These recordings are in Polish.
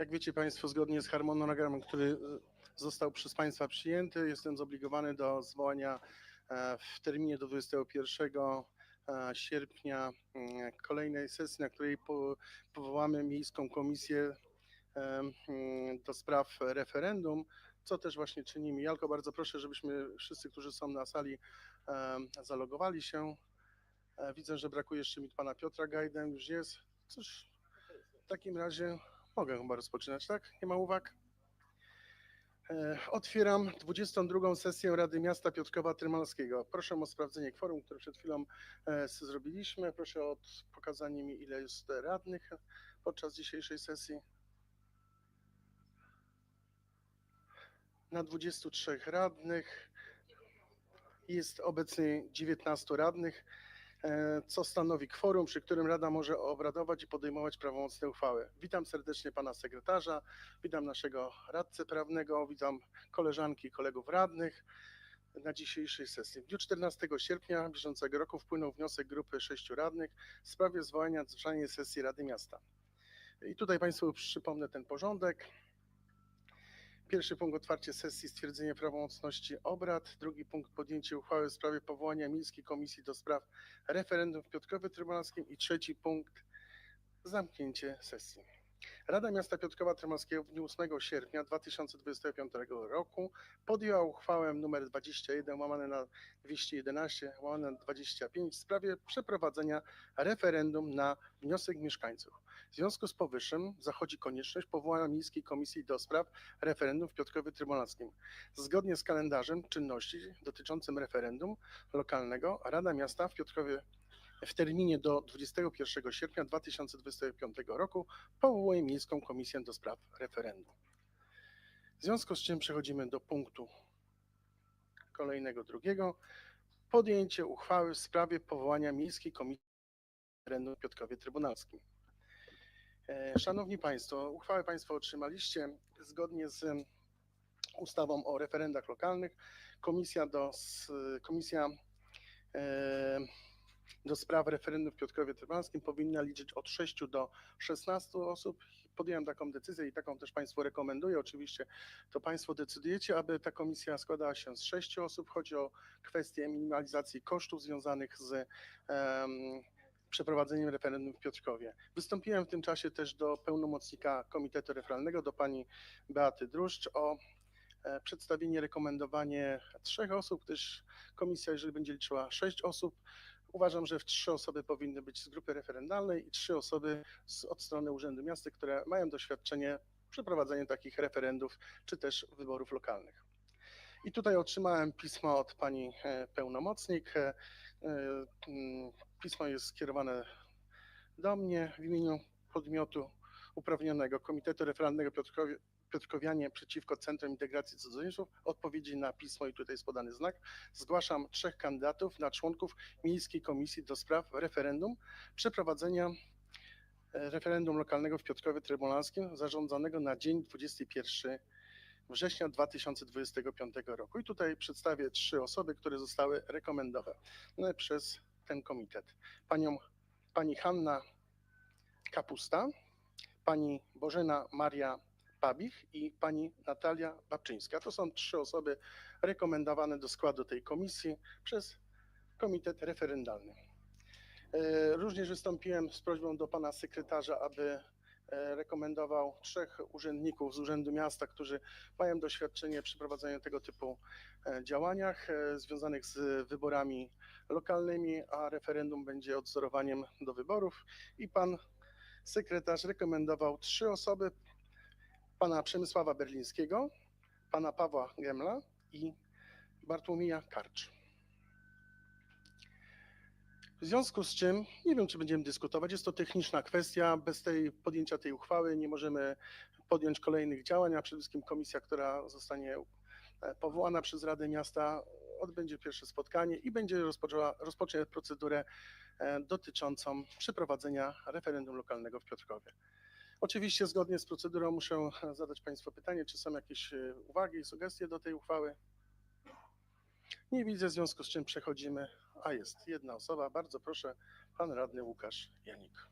Jak wiecie Państwo, zgodnie z harmonogramem, który e, został przez Państwa przyjęty, jestem zobligowany do zwołania e, w terminie do 21 e, sierpnia mm, kolejnej sesji, na której po- powołamy Miejską Komisję mm, do spraw referendum, co też właśnie czynimy. Jalko, bardzo proszę, żebyśmy wszyscy, którzy są na sali, zalogowali się. Widzę, że brakuje jeszcze mi pana Piotra Gajdę, już jest. Cóż, w takim razie Mogę chyba rozpoczynać, tak? Nie ma uwag? E, Otwieram 22. sesję Rady Miasta Piotrkowa Trymalskiego. Proszę o sprawdzenie kworum, które przed chwilą e, zrobiliśmy. Proszę o pokazanie mi, ile jest radnych podczas dzisiejszej sesji. Na 23 radnych jest obecnie 19 radnych co stanowi kworum, przy którym Rada może obradować i podejmować prawomocne uchwały. Witam serdecznie pana sekretarza, witam naszego radcę prawnego, witam koleżanki i kolegów radnych na dzisiejszej sesji. W dniu 14 sierpnia bieżącego roku wpłynął wniosek grupy sześciu radnych w sprawie zwołania nadzwyczajnej sesji Rady Miasta. I tutaj Państwu przypomnę ten porządek. Pierwszy punkt otwarcie sesji, stwierdzenie prawomocności obrad. Drugi punkt podjęcie uchwały w sprawie powołania Miejskiej Komisji do spraw referendum w Piotrkowie Trybunalskim. I trzeci punkt zamknięcie sesji. Rada Miasta Piotrkowa Trybunalskiego w dniu 8 sierpnia 2025 roku podjęła uchwałę nr 21 łamane na 211 łamane na 25 w sprawie przeprowadzenia referendum na wniosek mieszkańców. W związku z powyższym zachodzi konieczność powołania Miejskiej Komisji do spraw referendum w Piotrkowie Trybunalskim. Zgodnie z kalendarzem czynności dotyczącym referendum lokalnego Rada Miasta w Piotrkowie w terminie do 21 sierpnia 2025 roku powołuje Miejską Komisję do spraw referendum. W związku z czym przechodzimy do punktu kolejnego, drugiego. Podjęcie uchwały w sprawie powołania Miejskiej Komisji referendum w Piotrkowie Trybunalskim. E, Szanowni Państwo, uchwałę Państwo otrzymaliście zgodnie z ustawą o referendach lokalnych. Komisja do, komisja e, do spraw referendum w Piotrkowie Trybunalskim powinna liczyć od 6 do 16 osób. Podjąłem taką decyzję i taką też Państwu rekomenduję. Oczywiście to Państwo decydujecie, aby ta komisja składała się z 6 osób. Chodzi o kwestię minimalizacji kosztów związanych z em, przeprowadzeniem referendum w Piotrkowie. Wystąpiłem w tym czasie też do pełnomocnika Komitetu Referalnego, do pani Beaty Druszcz o e, przedstawienie, rekomendowanie trzech osób, gdyż komisja, jeżeli będzie liczyła sześć osób, uważam, że w trzy osoby powinny być z grupy referendalnej i trzy osoby z, od strony Urzędu Miasta, które mają doświadczenie w takich referendów czy też wyborów lokalnych. I tutaj otrzymałem pismo od pani e, pełnomocnik. E, e, mm, Pismo jest skierowane do mnie w imieniu podmiotu uprawnionego Komitetu Piotrkowie, Piotrkowianie przeciwko Centrum Integracji Cudzoziemców. Odpowiedzi na pismo i tutaj jest podany znak. Zgłaszam trzech kandydatów na członków Miejskiej Komisji do spraw referendum przeprowadzenia e, referendum lokalnego w Piotrkowie Trybunalskim zarządzonego na dzień 21 września 2025 roku. I tutaj przedstawię trzy osoby, które zostały rekomendowane przez ten komitet. Panią, pani Hanna Kapusta, pani Bożena Maria Pabich i pani Natalia Babczyńska. To są trzy osoby rekomendowane do składu tej komisji przez komitet referendalny. E, Również wystąpiłem z prośbą do pana sekretarza, aby e, rekomendował trzech urzędników z Urzędu Miasta, którzy mają doświadczenie w przeprowadzaniu tego typu e, działaniach związanych z wyborami lokalnymi, a referendum będzie odzorowaniem do wyborów. I pan sekretarz rekomendował trzy osoby: pana Przemysława Berlińskiego, pana Pawła Gemla i Bartłomieja Karcz. W związku z czym nie wiem, czy będziemy dyskutować. Jest to techniczna kwestia. Bez tej podjęcia tej uchwały nie możemy podjąć kolejnych działań, a przede wszystkim komisja, która zostanie e, powołana przez Radę Miasta, odbędzie pierwsze spotkanie i będzie rozpoczęła, rozpocznie procedurę e, dotyczącą przeprowadzenia referendum lokalnego w Piotrkowie. Oczywiście zgodnie z procedurą muszę e, zadać Państwu pytanie, czy są jakieś e, uwagi, sugestie do tej uchwały? Nie widzę, w związku z czym przechodzimy, a jest jedna osoba, bardzo proszę, pan radny Łukasz Janik.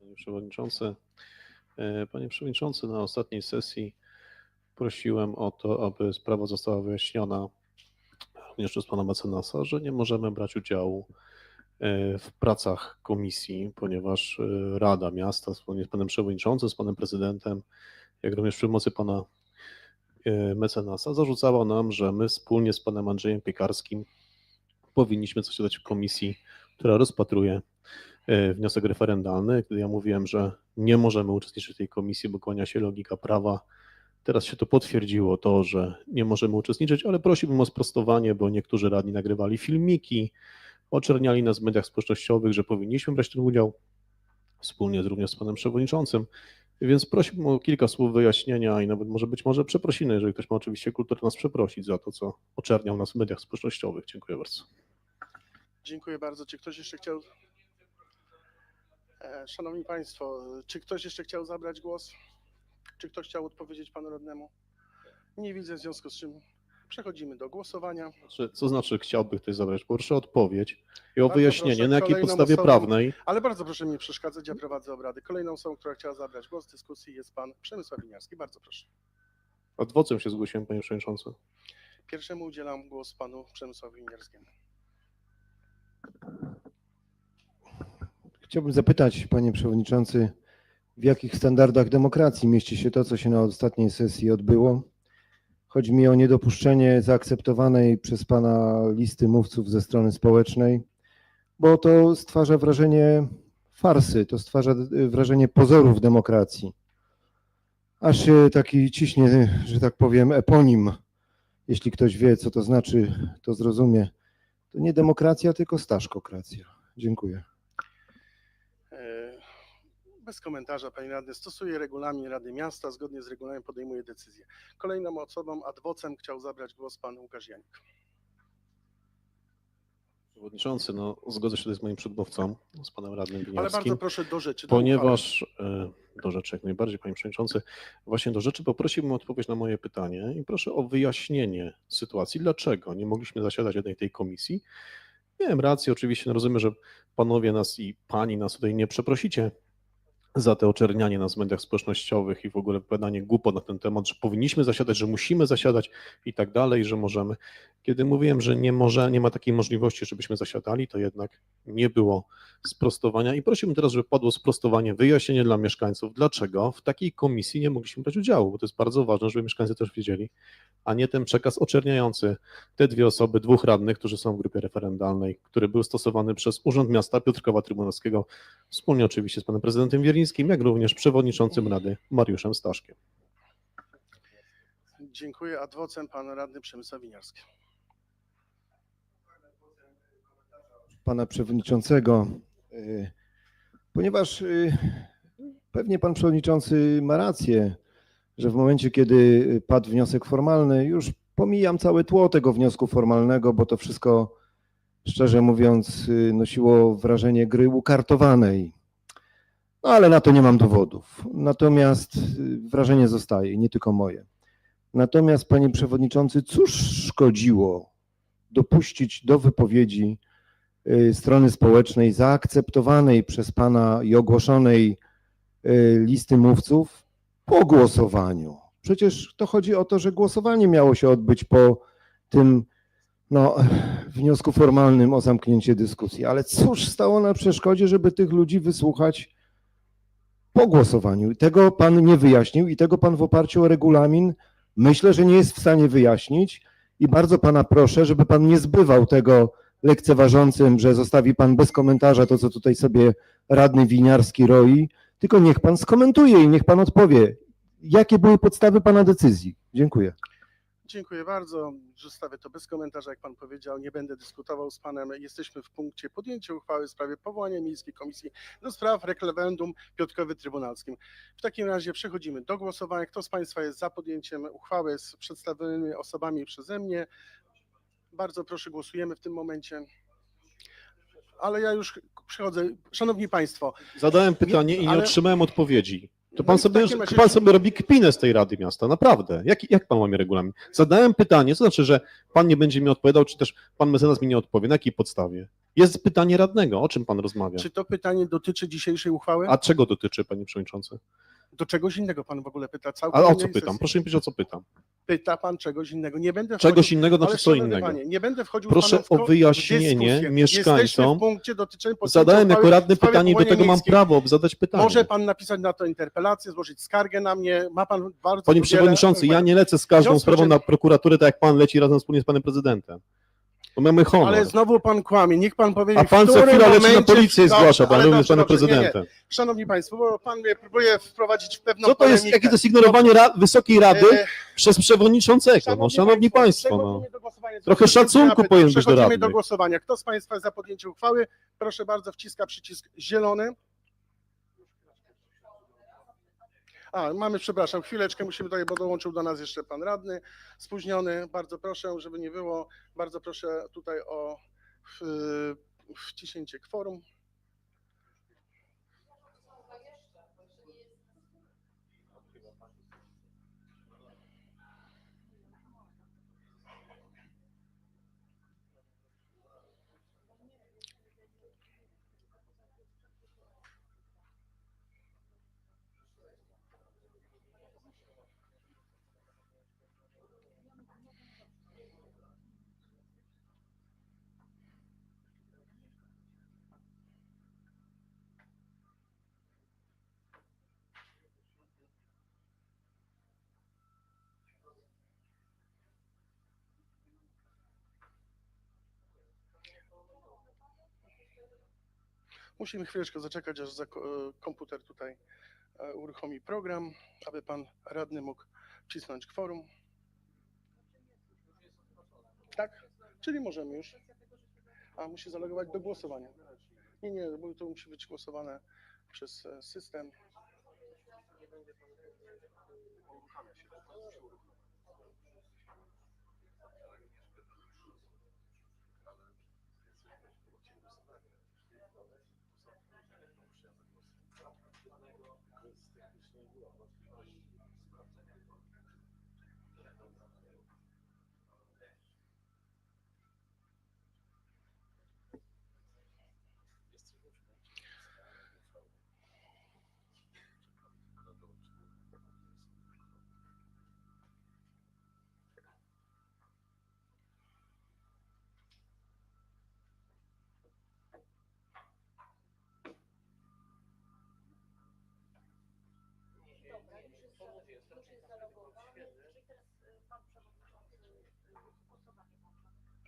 Panie Przewodniczący, E, Panie Przewodniczący, na ostatniej sesji prosiłem o to, aby sprawa została wyjaśniona również przez Pana mecenasa, że nie możemy brać udziału w pracach komisji, ponieważ e, Rada Miasta wspólnie z Panem Przewodniczącym, z Panem Prezydentem, jak również przy pomocy Pana e, mecenasa zarzucała nam, że my wspólnie z Panem Andrzejem Piekarskim powinniśmy coś dać w komisji, która rozpatruje e, wniosek referendalny, kiedy ja mówiłem, że nie możemy uczestniczyć w tej komisji, bo kłania się logika prawa. Teraz się to potwierdziło, to, że nie możemy uczestniczyć, ale prosiłbym o sprostowanie, bo niektórzy radni nagrywali filmiki, oczerniali nas w mediach społecznościowych, że powinniśmy brać tym udział, wspólnie również z panem przewodniczącym. Więc prosiłbym o kilka słów wyjaśnienia i nawet może być może przeprosiny, jeżeli ktoś ma oczywiście kulturę nas przeprosić za to, co oczerniał nas w mediach społecznościowych. Dziękuję bardzo. Dziękuję bardzo. Czy ktoś jeszcze chciał. E, Szanowni Państwo, czy ktoś jeszcze chciał zabrać głos? Czy ktoś chciał odpowiedzieć panu radnemu? Nie widzę, w związku z czym przechodzimy do głosowania. Czy- Co znaczy chciałby ktoś zabrać? Proszę o odpowiedź i o Bardzo wyjaśnienie, proszę, na jakiej kolejną podstawie osobą- prawnej Ale bardzo proszę mi nie przeszkadzać, ja prowadzę obrady. Kolejną osobą, która chciała zabrać głos w dyskusji jest pan Przemysław Winiarski. Bardzo proszę. adwocem się zgłosiłem, panie przewodniczący. Pierwszemu udzielam głos panu Przemysławowi Winiarskiemu. Chciałbym zapytać, panie przewodniczący, w jakich standardach demokracji mieści się to, co się na ostatniej sesji odbyło? Chodzi mi o niedopuszczenie zaakceptowanej przez pana listy mówców ze strony społecznej, bo to stwarza wrażenie farsy, to stwarza wrażenie pozorów demokracji. Aż się taki ciśnie, że tak powiem, eponim. Jeśli ktoś wie, co to znaczy, to zrozumie. To nie demokracja, tylko staszkokracja. Dziękuję. Bez komentarza, panie radny. Stosuję regulamin Rady Miasta. Zgodnie z regulaminem podejmuję decyzję. Kolejną osobą, adwocem, chciał zabrać głos pan Łukasz Janik. Przewodniczący, no zgodzę się tutaj z moim przedmówcą, z panem radnym Ale Winiarskim, bardzo proszę do rzeczy. do ponieważ e, do rzeczy jak najbardziej, panie przewodniczący, właśnie do rzeczy poprosiłbym o odpowiedź na moje pytanie i proszę o wyjaśnienie sytuacji, dlaczego nie mogliśmy zasiadać jednej tej komisji. Miałem rację, oczywiście, no rozumiem, że panowie nas i pani nas tutaj nie przeprosicie za te oczernianie nas w mediach społecznościowych i w ogóle wypowiadanie głupot na ten temat, że powinniśmy zasiadać, że musimy zasiadać i tak dalej, że możemy. Kiedy mówiłem, że nie może, nie ma takiej możliwości, żebyśmy zasiadali, to jednak nie było sprostowania i prosiłbym teraz, żeby padło sprostowanie, wyjaśnienie dla mieszkańców, dlaczego w takiej komisji nie mogliśmy brać udziału, bo to jest bardzo ważne, żeby mieszkańcy też wiedzieli, a nie ten przekaz oczerniający te dwie osoby, dwóch radnych, którzy są w grupie referendalnej, który był stosowany przez Urząd Miasta Piotrkowa Trybunalskiego, wspólnie oczywiście z panem prezydentem Jak również przewodniczącym Rady Mariuszem Staszkiem. Dziękuję. Adwocem pan radny Przemysław Winiarski. pana przewodniczącego, y, ponieważ y, pewnie pan przewodniczący ma rację, że w momencie, kiedy padł wniosek formalny, już pomijam całe tło tego wniosku formalnego, bo to wszystko, szczerze mówiąc, y, nosiło wrażenie gry ukartowanej. No ale na to nie mam dowodów. Natomiast y, wrażenie zostaje, nie tylko moje. Natomiast, panie przewodniczący, cóż szkodziło dopuścić do wypowiedzi y, strony społecznej zaakceptowanej przez pana i ogłoszonej y, listy mówców po głosowaniu. Przecież to chodzi o to, że głosowanie miało się odbyć po tym no, wniosku formalnym o zamknięcie dyskusji. Ale cóż stało na przeszkodzie, żeby tych ludzi wysłuchać po głosowaniu? Tego pan nie wyjaśnił i tego pan w oparciu o regulamin myślę, że nie jest w stanie wyjaśnić. I bardzo pana proszę, żeby pan nie zbywał tego lekceważącym, że zostawi pan bez komentarza to, co tutaj sobie radny winiarski roi, tylko niech pan skomentuje i niech pan odpowie, jakie były podstawy pana decyzji. Dziękuję. Dziękuję bardzo. Zostawię to bez komentarza, jak pan powiedział. Nie będę dyskutował z panem. Jesteśmy w punkcie podjęcia uchwały w sprawie powołania Miejskiej Komisji do spraw referendum Piotrkowy Trybunalskim. W takim razie przechodzimy do głosowania. Kto z państwa jest za podjęciem uchwały z przedstawionymi osobami przeze mnie? Bardzo proszę, głosujemy w tym momencie. Ale ja już przechodzę. Szanowni Państwo, Zadałem pytanie i nie otrzymałem odpowiedzi. To No pan w sobie, razie- pan sobie robi kpinę z tej Rady Miasta, naprawdę. Jak, jak pan łamie regulamin? Zadałem pytanie, co znaczy, że pan nie będzie mi odpowiadał, czy też pan mecenas mi nie odpowie, na jakiej podstawie? Jest pytanie radnego, o czym pan rozmawia? czy to pytanie dotyczy dzisiejszej uchwały? A czego dotyczy, panie przewodniczący? Do czegoś innego pan w ogóle pyta. Całkiem o co pytam? Proszę mi powiedzieć, o co pytam. Pyta pan czegoś innego. Nie będę Czegoś wchodził- innego, ale znaczy co innego. Panie, nie będę wchodził Proszę o wyjaśnienie mieszkańcom. Zadałem jako radny pytanie i do tego mam prawo zadać pytanie. Może pan napisać na to interpelację, złożyć skargę na mnie. Ma pan bardzo Panie wiele- przewodniczący, ja nie lecę z każdą sprawą na prokuraturę, tak jak pan leci razem wspólnie z panem prezydentem. Bo mamy honor. Ale znowu pan kłamie. Niech pan powie, A pan w co którym chwila leci na momencie- policję i zgłasza pan, ale również z dobrze, panem dobrze, nie, nie. prezydentem. Szanowni Państwo, bo pan mnie próbuje wprowadzić w pewną Co to jest, polemikę. jakie to jest ignorowanie ra Wysokiej Rady E, przez przewodniczącego? No, szanowni państwo, no. przechodzimy do głosowania. Trochę szacunku pytam. powinien być do Przechodzimy radnych. do głosowania. Kto z Państwa jest za podjęciem uchwały? Proszę bardzo, wciska przycisk zielony. A, mamy, przepraszam, chwileczkę, musimy tutaj, bo dołączył do nas jeszcze pan radny, spóźniony. Bardzo proszę, żeby nie było, bardzo proszę tutaj o wciśnięcie kworum. Musimy chwileczkę zaczekać, aż e, komputer tutaj e, uruchomi program, aby pan radny mógł wcisnąć kworum. Tak? Czyli możemy już. A musi zalogować do głosowania. Nie, nie, bo to musi być głosowane przez e, system.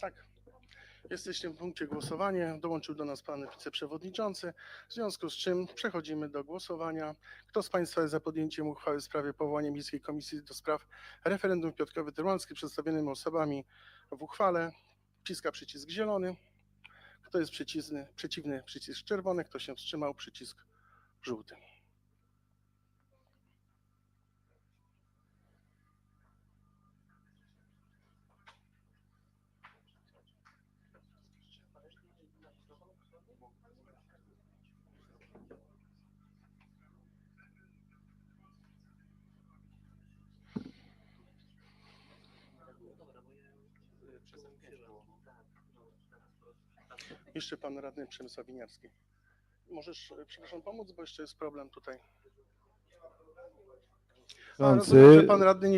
Tak. W punkcie głosowania. Dołączył do nas pan wiceprzewodniczący. W związku z czym przechodzimy do głosowania. Kto z Państwa jest za podjęciem uchwały w sprawie powołania Miejskiej Komisji do spraw referendum Piotrkowy Tyrolski przedstawionymi osobami w uchwale? Wciska przycisk zielony. Kto jest przeciwny, przeciwny przycisk czerwony. Kto się wstrzymał, przycisk żółty. Jeszcze pan radny Przemysław Winiarski. Możesz, e, przepraszam, pomóc, bo jeszcze jest problem tutaj.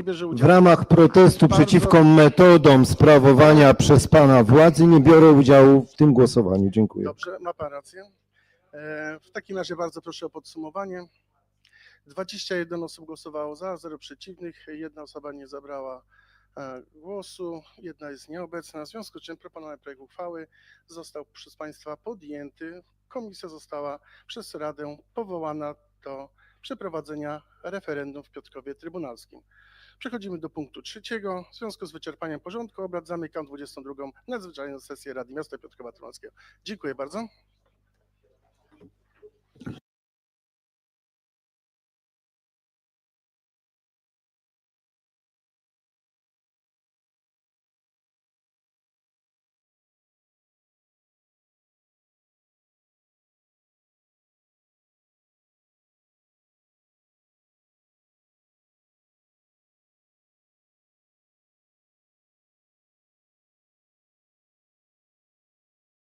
Bierze W ramach protestu przeciwko metodom sprawowania przez pana władzy nie biorę udziału w tym głosowaniu. Dziękuję. Dobrze, ma pan rację. E, W takim razie bardzo proszę o podsumowanie. 21 osób głosowało za, 0 przeciwnych, jedna osoba nie zabrała e, głosu, jedna jest nieobecna, w związku z czym proponowany projekt uchwały został przez Państwa podjęty. Komisja została przez Radę powołana do przeprowadzenia referendum w Piotrkowie Trybunalskim. Przechodzimy do punktu trzeciego. W związku z wyczerpaniem porządku obrad zamykam 22. nadzwyczajną sesję Rady Miasta Piotrkowa Trybunalskiego. Dziękuję bardzo.